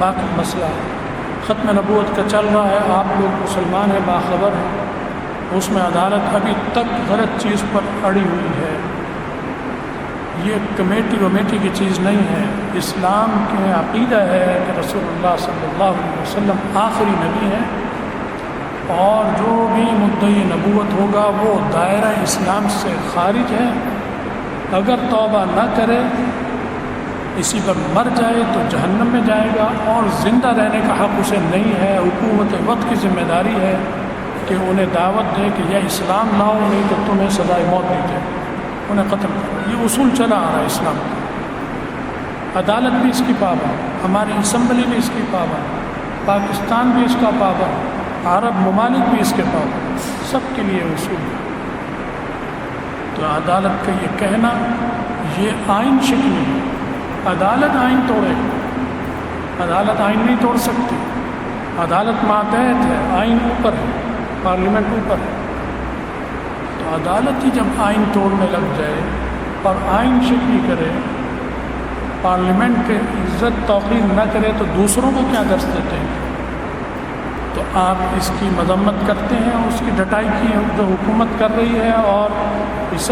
باقی مسئلہ ہے۔ ختم نبوت کا چل رہا ہے، آپ لوگ مسلمان ہیں، باخبر ہیں۔ اس میں عدالت ابھی تک غلط چیز پر اڑی ہوئی ہے۔ یہ کمیٹی ومیٹی کی چیز نہیں ہے۔ اسلام کے عقیدہ ہے کہ رسول اللہ صلی اللہ علیہ وسلم آخری نبی ہیں۔ اور جو بھی مدعی نبوت ہوگا، وہ دائرہ اسلام سے خارج ہے۔ اگر توبہ نہ کرے اسی پر مر جائے تو جہنم میں جائے گا اور زندہ رہنے کا حق اسے نہیں ہے، حکومت وقت کی ذمہ داری ہے کہ انہیں دعوت دے کہ یہ اسلام لاؤ نہیں تو تمہیں سزائے موت دی جائے۔ انہیں قتل کرو۔ یہ اصول چلا آ رہا ہے اسلام کا۔ عدالت بھی اس کی پابند ہماری اسمبلی بھی اس کی پابند پاکستان بھی اس کا پابند عرب ممالک بھی اس کے پابند سب کے لیے اصول ہے۔ تو عدالت کا یہ کہنا، یہ آئین شکلی ہے۔ عدالت آئین توڑے۔ عدالت آئین نہیں توڑ سکتی۔ عدالت ماتحت ہے، آئین اوپر ہے، پارلیمنٹ اوپر ہے۔ تو عدالت ہی جب آئین توڑنے لگ جائے اور آئین شکلی کرے، پارلیمنٹ کے عزت توقیر نہ کرے تو دوسروں کو کیا درس دیتے ہیں؟ تو آپ اس کی مذمت کرتے ہیں، اس کی ڈٹائی کی جو حکومت کر رہی ہے اور اس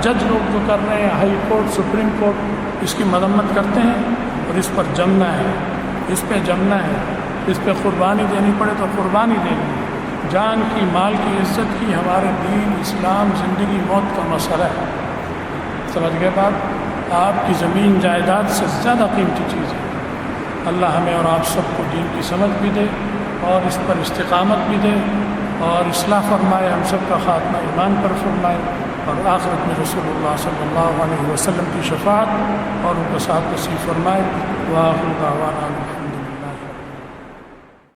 جج لوگ جو کر رہے ہیں، ہائی کورٹ، سپریم کورٹ، اس کی مذمت کرتے ہیں اور اس پر جمنا ہے۔ اس پہ جمنا ہے۔ اس پہ قربانی دینی پڑے تو قربانی دینی جان کی، مال کی، عزت کی، ہمارے دین، اسلام، زندگی، موت کا مسئلہ ہے۔ سمجھ گئے بات؟ آپ کی زمین، جائیداد سے زیادہ قیمتی چیز ہے۔ اللہ ہمیں اور آپ سب کو دین کی سمجھ بھی دے۔ اور اس پر استقامت بھی دے اور اصلاح فرمائے، ہم سب کا خاتمہ ایمان پر فرمائے اور آخرت میں رسول اللہ صلی اللہ علیہ وسلم کی شفاعت اور ان کا ساتھ نصیب فرمائے۔ واہ